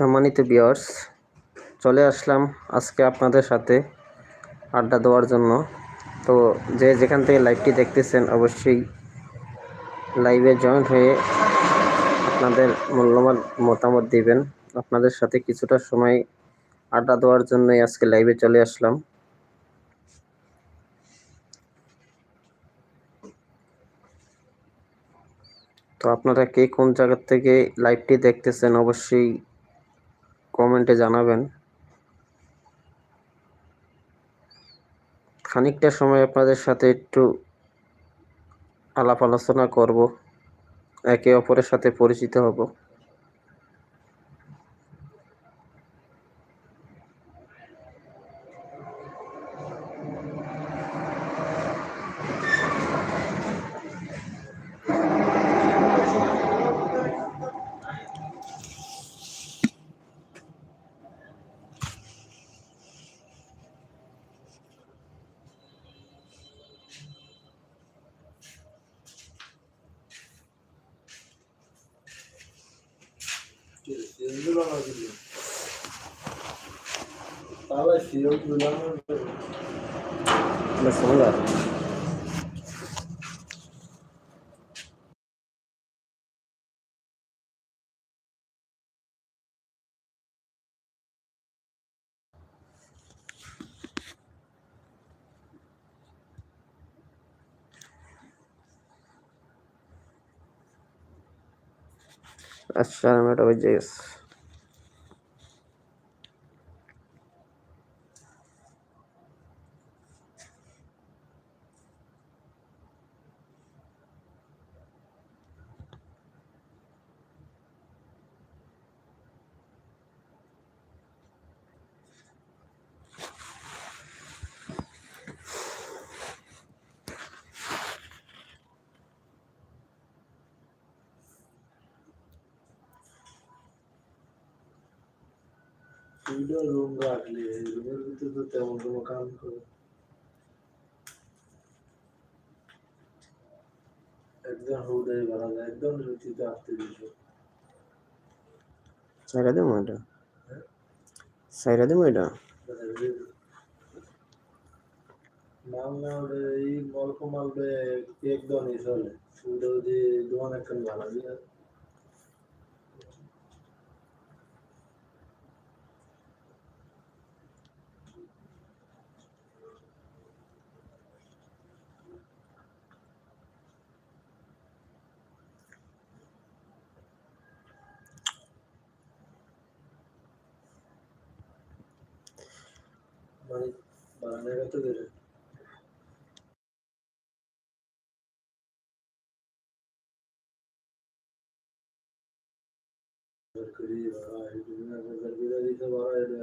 সম্মানিত বিয়ার্স চলে আসলাম আজকে আপনাদের সাথে আড্ডা দেওয়ার জন্য। তো যে যেখান থেকে লাইভটি দেখতেছেন, অবশ্যই লাইভে জয়েন্ট হয়ে আপনাদের মূল্যবান মতামত দিবেন। আপনাদের সাথে কিছুটা সময় আড্ডা দেওয়ার জন্যই আজকে লাইভে চলে আসলাম। তো আপনারা কে কোন জায়গা থেকে লাইভটি দেখতেছেন, অবশ্যই কমেন্টে জানাবেন। খানিকটা সময় আপনাদের সাথে একটু আলাপ আলোচনা করব, একে অপরের সাথে পরিচিত হব। എന്തിനാണ് അതിന്? താഴെ ശരിയാക്കില്ല আসসালামু আলাইকুম দুইটা রুম রাখলে রুমের ভিতরে তো তেমন কোনো কাম করে একদম হুদাই ভাড়া যায় একদম রুচিতে আসতে দিস সাইরা দেবো এটা? সাইরা দেবো এটা? মাল না এই অল্প মাল একদমই চলে। সুবিধা যদি দোকান একটা ভাড়া দিয়ে মানে বারান্দায় কত করে করি ভাড়া এই দুনিয়া সরকার বিদা দিতে ভাড়া এটা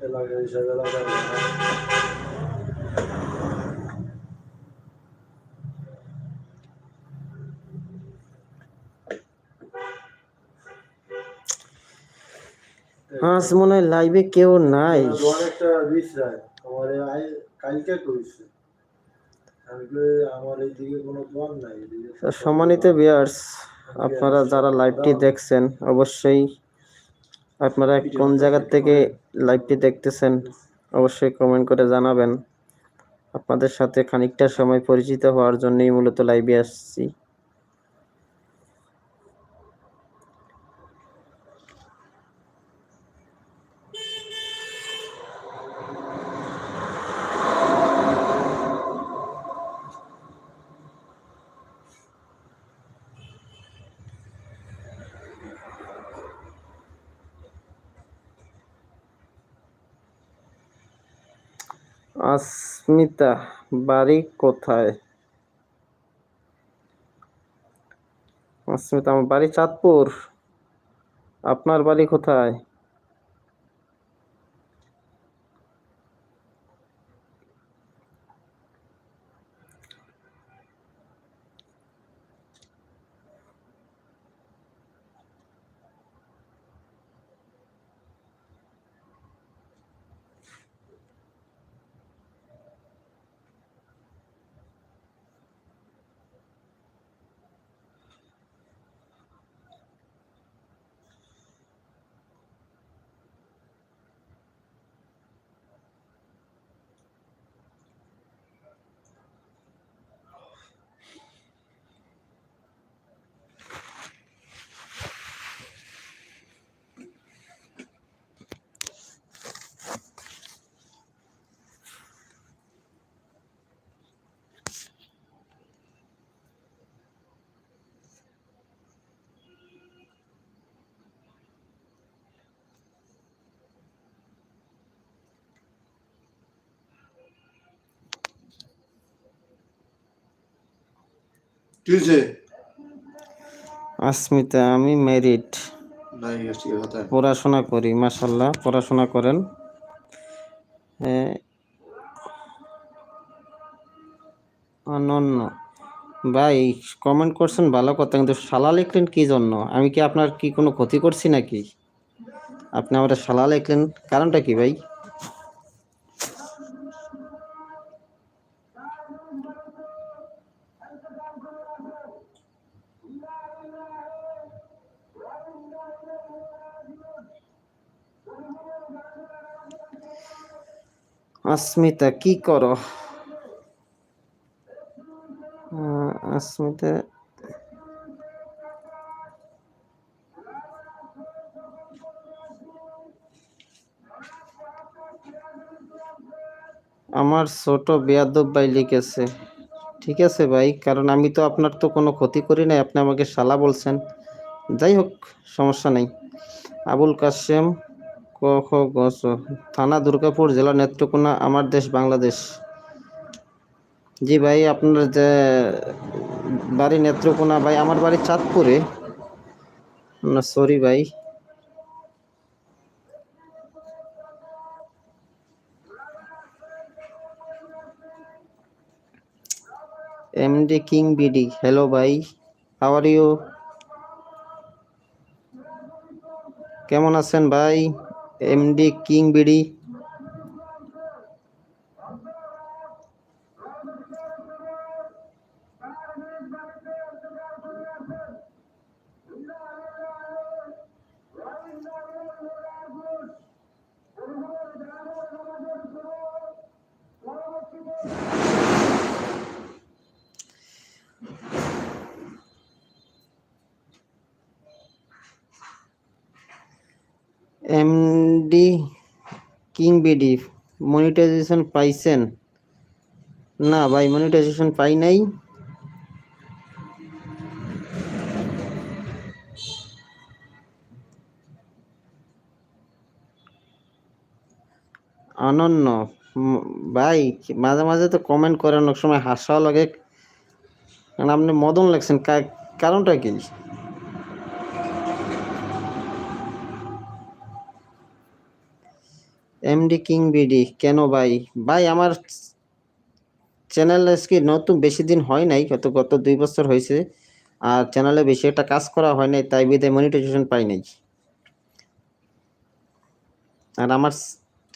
এলাকা হিসাবে এলাকার আজ মনে হয় লাইভে কেউ নাই। অনেকটা বিশ্রায় আমার কালকে সম্মানিত ভিউয়ার্স আপনারা যারা লাইভটি দেখছেন অবশ্যই আপনারা কোন জায়গা থেকে লাইভটি দেখতেছেন অবশ্যই কমেন্ট করে জানাবেন। আপনাদের সাথে খানিকটা সময় পরিচিত হওয়ার জন্যই মূলত লাইভে আসছি। আসমিতা বাড়ি কোথায়? স্মিতা আমার বাড়ি চাঁদপুর। আপনার বাড়ি কোথায়? কিছে আসমিতা আমি কথা পড়াশোনা করি মাসাল্লাহ পড়াশোনা করেন। অনন্য। ভাই কমেন্ট করছেন ভালো কথা কিন্তু শালা লিখলেন কি জন্য? আমি কি আপনার কি কোনো ক্ষতি করছি নাকি? আপনি আমার শালা লিখলেন কারণটা কি ভাই? আসমিতা, কি করো? আসমিতা, আমার ছোট বেয়াদব ভাই লিখেছে, ঠিক আছে ভাই, কারণ আমি তো আপনার তো কোনো ক্ষতি করি নাই, আপনি আমাকে শালা বলছেন। যাই হোক, সমস্যা নেই। আবুল কাশেম ক খ গ। থানা দুর্গাপুর জেলা নেত্রকোনা, আমার দেশ বাংলাদেশ। জি ভাই, আপনার যে বাড়ি নেত্রকোনা, ভাই, আমার বাড়ি চাঁদপুরে। না সরি ভাই। এমডি কিং বিডি, হ্যালো ভাই হাউ আর ইউ কেমন আছেন ভাই? MD king BD MD BD monetization পাইছেন? না ভাই মনিটাইজেশন পাই নাই। অনন্য। ভাই, মাঝে মাঝে তো কমেন্ট করেন, অনেক সময় হাসাও লাগে। কারণ আপনি মদন লাগছেন কারণটা কি? এমডি কিং বিডি কেন ভাই? ভাই, আমার চ্যানেল আজকে নতুন বেশি দিন হয় নাই, গত গত দুই বছর হয়েছে, আর চ্যানেলে বেশি একটা কাজ করা হয় নাই, তাই বিদে মনিটাইজেশন পাই নাই। আর আমার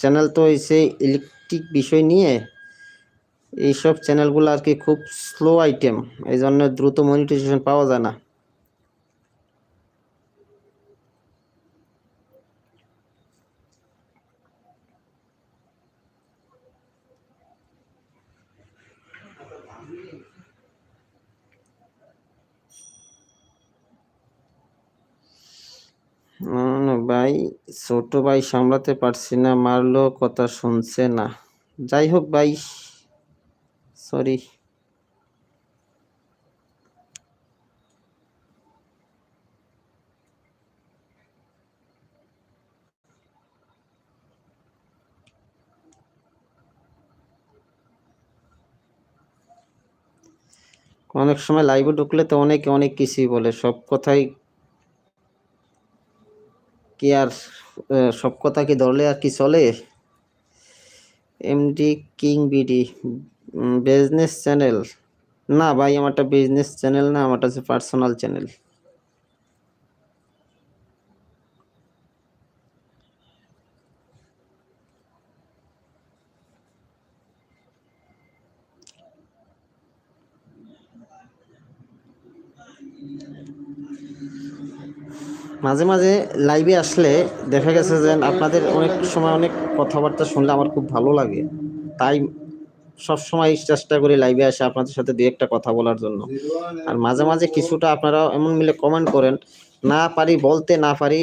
চ্যানেল তো হয়েছে ইলেকট্রিক বিষয় নিয়ে, এইসব চ্যানেলগুলো আর কি খুব স্লো আইটেম এই জন্য দ্রুত মনিটাইজেশন পাওয়া যায় না। ভাই, ছোট ভাই সামলাতে পারছি না, মারলো, কথা শুনছে না। যাই হোক ভাই সরি অনেক সময় লাইভে ঢুকলে তো অনেকে অনেক কিছুই বলে, সব কথাই কি আর সব কথা কি ধরলে আর কি চলে? MD king BD business channel না ভাই, আমারটা বিজনেস চ্যানেল না, আমারটা হচ্ছে পার্সোনাল চ্যানেল মাঝে মাঝে লাইভে আসলে দেখা গেছে যে আপনাদের অনেক সময় অনেক কথাবার্তা শুনলে আমার খুব ভালো লাগে। তাই সব সময় চেষ্টা করি লাইভে আসে আপনাদের সাথে দু একটা কথা বলার জন্য। আর মাঝে মাঝে কিছুটা আপনারা এমন মিলে কমেন্ট করেন, না পারি বলতে না পারি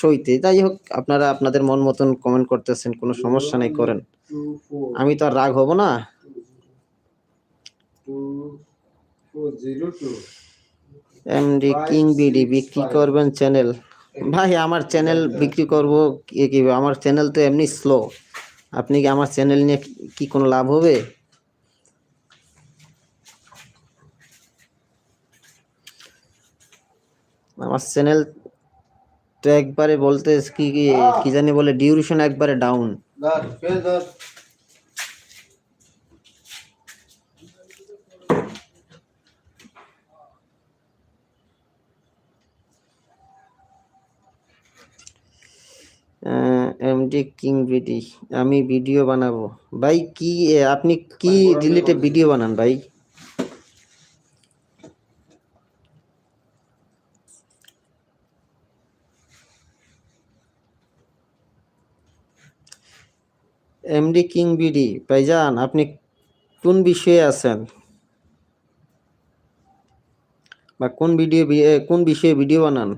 সইতে। যাই হোক, আপনারা আপনাদের মন মতন কমেন্ট করতেছেন, কোনো সমস্যা নেই, করেন। আমি তো আর রাগ হব না। এমডি কিং বিডি বিক্রি করবেন চ্যানেল ভাই আমার চ্যানেল বিক্রি করব কি আমার চ্যানেল তো এমনি স্লো আপনি কি আমার চ্যানেল নিয়ে কি কোনো লাভ হবে? আমার চ্যানেল তো একবারে বলতে কি কি জানি বলে ডিউরেশন একবারে ডাউন এমডি কিং ভিডি আমি ভিডিও বানাবো। ভাই কি আপনি কি ডিলিটে ভিডিও বানান ভাই? এমডি কিং বিডি ভাইজান আপনি কোন বিষয়ে আছেন? বা কোন ভিডিও কোন বিষয়ে ভিডিও বানান?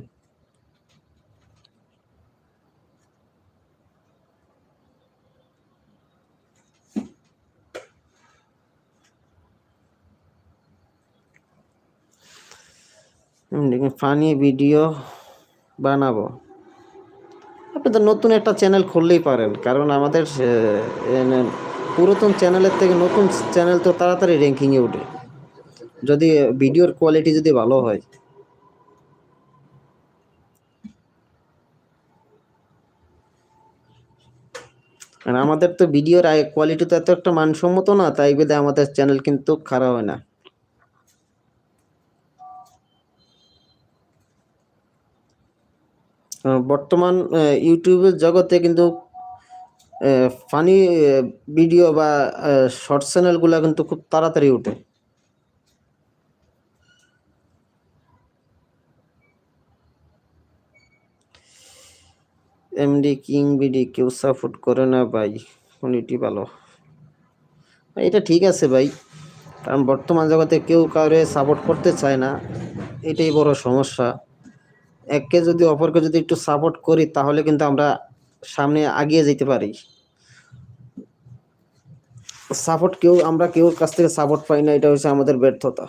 ফানি ভিডিও বানাবো। আপনি তো নতুন একটা চ্যানেল খুললেই পারেন, কারণ আমাদের পুরাতন চ্যানেলের থেকে নতুন চ্যানেল তো তাড়াতাড়ি র্যাঙ্কিংয়ে ওঠে। যদি ভিডিওর কোয়ালিটি যদি ভালো হয়। আর আমাদের তো ভিডিওর কোয়ালিটি তো এত একটা মানসম্মত না, তাই বেদে আমাদের চ্যানেল কিন্তু খারাপ হয় না। বর্তমান ইউটিউবের জগতে কিন্তু ফানি ভিডিও বা শর্ট চ্যানেলগুলো কিন্তু খুব তাড়াতাড়ি ওঠে। এমডি কিং বিডি কেউ সাপোর্ট করে না ভাই কোয়ালিটি ভালো। এটা ঠিক আছে ভাই, কারণ বর্তমান জগতে কেউ কাউরে সাপোর্ট করতে চায় না, এটাই বড় সমস্যা। এককে যদি অপরকে যদি একটু সাপোর্ট করি, তাহলে কিন্তু আমরা সামনে আগিয়ে যেতে পারি। সাপোর্ট কেউ, আমরা কেউ কাছ থেকে সাপোর্ট পাই না, এটা হচ্ছে আমাদের ব্যর্থতা।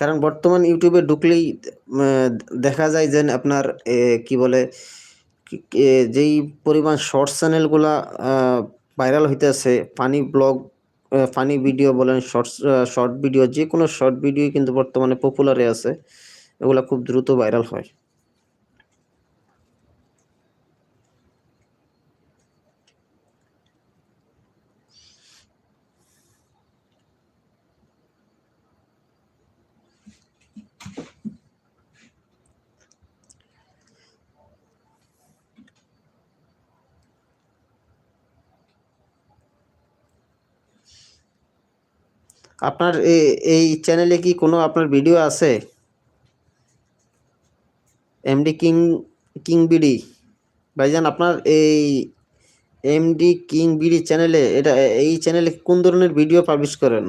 কারণ বর্তমান ইউটিউবে ঢুকলেই দেখা যায় যে আপনার কি বলে যেই পরিমাণ শর্টস চ্যানেলগুলা ভাইরাল হইতেছে ফানি ব্লগ ফানি ভিডিও বলেন শর্টস শর্ট ভিডিও যে কোনো শর্ট ভিডিও কিন্তু বর্তমানে পপুলারে আছে। এগুলো খুব দ্রুত ভাইরাল হয়। আপনার এই চ্যানেলে কি কোনো আপনার ভিডিও আছে? এমডি কিং কিং বিডি ভাইজান, আপনার এই এমডি কিং বিডি চ্যানেলে এটা, এই চ্যানেলে কোন ধরনের ভিডিও পাবলিশ করেন?